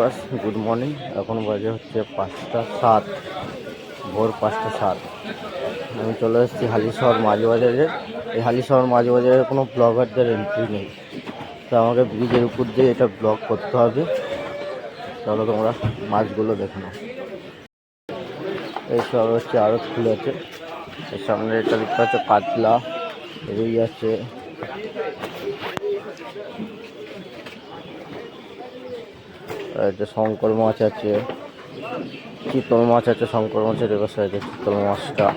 Viewers good morning. এখন বাজে হচ্ছে পাঁচটা সাত, ভোর পাঁচটা সাত। আমি চলে এসেছি হালিশহর মাঝ বাজারে এই হালিশহর মাঝ বাজারে কোনো ব্লগারদের এন্ট্রি নেই। তো আমাকে ব্রিজের উপর দিয়ে এটা ব্লগ করতে হবে। চলো তোমরা মাছগুলো দেখে নাও। এই সব হচ্ছে আরও ফুল আছে। এর সামনে এটা দেখতে পাচ্ছ, কাতলা রুই আছে এটা শঙ্কর মাছ আছে, চিতল মাছ আছে, শঙ্কর মাছের এবার সাইডে চিতল মাছটা।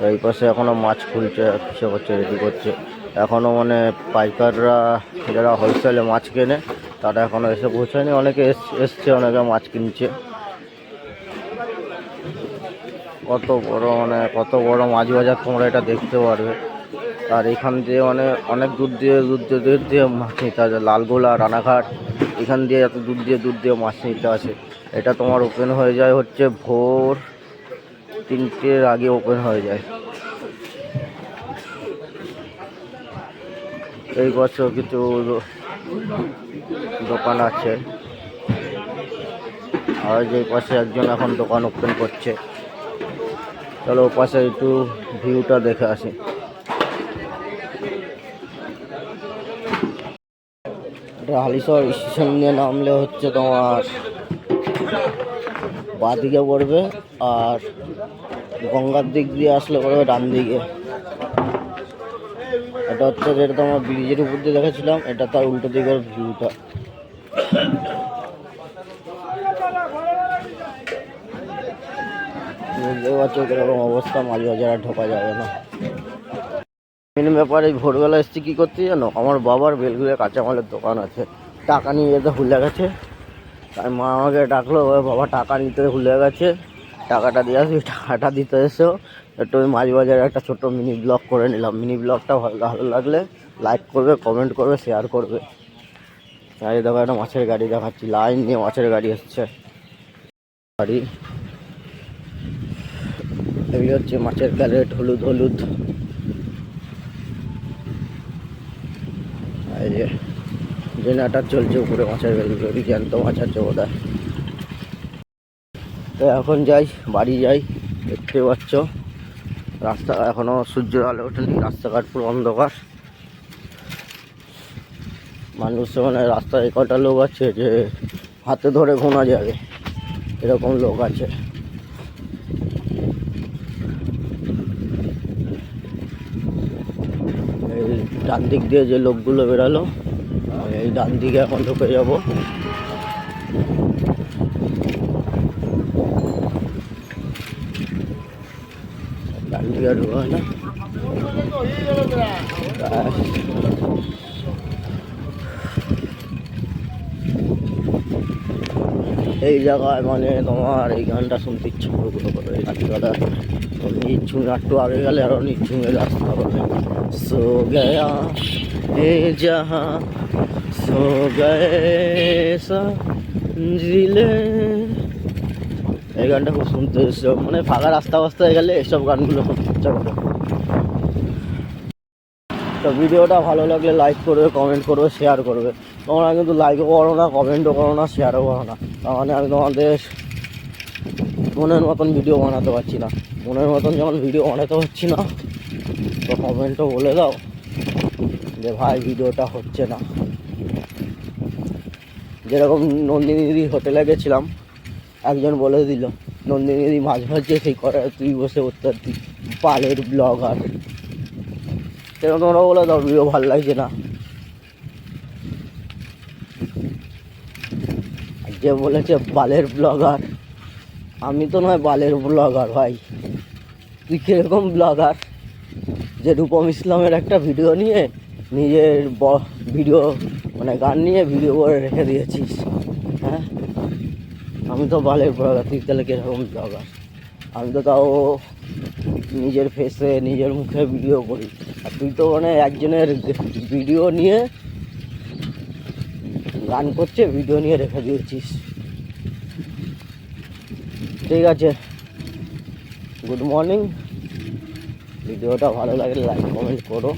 তো এই পাশে এখনও মাছ খুলছে কিসে করছে রেডি করছে। এখনও মানে পাইকাররা, যারা হোলসেলে মাছ কেনে, তারা এখনও এসে পৌঁছায়নি। অনেকে এস- এসছে, অনেকে মাছ কিনছে। কত বড় মানে কত বড় মাছ বাজার তোমরা এটা দেখতে পারবে। আর এখান দিয়ে মানে অনেক দূর দিয়ে দূর দিয়ে দূর দিয়ে মাছ নিতে আছে লালগোলা, রানাঘাট এখান দিয়ে এত দূর দিয়ে দূর দিয়ে মাছ নিতে আসে। এটা তোমার ওপেন হয়ে যায় হচ্ছে ভোর তিনটের আগে ওপেন হয়ে যায়। এই বছর কিছু দোকান আছে। আর যে পাশে একজন এখন দোকান ওপেন করছে। চলো পাশে একটু ভিউটা দেখে আসি। এটা হালিশহর স্টেশন দিয়ে নামলে হচ্ছে তোমার বাঁদিকে পড়বে আর গঙ্গার দিক দিয়ে আসলে পড়বে ডান দিকে। এটা হচ্ছে যেটা তোমার ব্রিজের উপর দিয়ে দেখেছিলাম, এটা তার উল্টো দিকের ভিউটা বুঝতে পারছ কীরকম অবস্থা, মাঝে মাঝে আর ঢোকা যাবে না। মেন ব্যাপারে ভোরবেলা এসছি, কী করতে জানো? আমার বাবার বেলগুড়ে কাঁচামালের দোকান আছে। টাকা নিয়ে যেতে ভুলে গেছে। তাই মা আমাকে ডাকলো "ওই বাবা, টাকা নিতে ভুলে গেছে। টাকাটা দিয়ে আসবি, টাকাটা দিতে এসেও একটু ওই মাঝ বাজারে একটা ছোট্ট মিনি ব্লগ করে নিলাম। মিনি ব্লগটা ভালো ভালো লাগলে লাইক করবে কমেন্ট করবে শেয়ার করবে। তাই দেখো একটা মাছের গাড়ি দেখাচ্ছি। লাইন নিয়ে মাছের গাড়ি এসছে। গাড়ি। এগুলি হচ্ছে মাছের ক্যারেট, হলুদ হলুদ। এই যে জেনারেটার চলছে উপরে মাছের গাড়িগুলো জ্যান্ত মাছ আছে তো এখন যাই, বাড়ি যাই, দেখতে পাচ্ছ। রাস্তা এখনও সূর্যের আলো ওঠেনি, রাস্তাঘাট পুরো অন্ধকার। মানুষ মানে রাস্তায় কটা লোক আছে যে হাতে ধরে ঘোনা যাবে, এরকম লোক আছে এই ডান দিক দিয়ে যে লোকগুলো বেরালো এই ডান দিকে এখন ঢুকে যাব ডান দিকে ঢুকা হয় না এই জায়গায় মানে তোমার এই গানটা শুনতে ইচ্ছা করে এই রাস্তাটা একটু আগে গেলে আরও নিচ্ছুমের রাস্তা পাবে সো গয়া এ যাহা সো জিলে এই গানটা খুব শুনতে মানে ফাঁকা রাস্তা ফাস্তায় গেলে এসব গানগুলো খুব ইচ্ছা করে তো ভিডিওটা ভালো লাগলে লাইক করবে কমেন্ট করবে শেয়ার করবে। তোমরা কিন্তু লাইকও করো না কমেন্টও করো না শেয়ারও করো না। তার মানে আমি তোমাদের মনের মতন ভিডিও বানাতে পারছি না। মনের মতন যেমন ভিডিও বানাতে পারছি না, তো কমেন্টও বলে দাও যে ভাই ভিডিওটা হচ্ছে না। যেরকম নন্দিনীদি হোটেলে গেছিলাম, একজন বলে দিল, নন্দিনীদি, মাঝ মাঝে সেই করে, তুই বসে উত্তর দি, পালের ব্লগার সেরকম তোমরা বলে দাও ভিডিও ভালো লাগছে না। যে বলেছে বালের ব্লগার আমি তো নয় বালের ব্লগার ভাই। তুই কীরকম ব্লগার যে রূপম ইসলামের একটা ভিডিও নিয়ে নিজের ভিডিও মানে গান নিয়ে ভিডিও করে রেখে দিয়েছিস হ্যাঁ? আমি তো বালের ব্লগার তুই তাহলে কীরকম ব্লগার আমি তো তাও নিজের ফেসে নিজের মুখে ভিডিও করি। আর তুই তো মানে একজনের ভিডিও নিয়ে গান করছে ভিডিও নিয়ে রেখে দিয়েছিস। ঠিক আছে। গুড মর্নিং ভিডিওটা ভালো লাগলে লাইক কমেন্ট করো।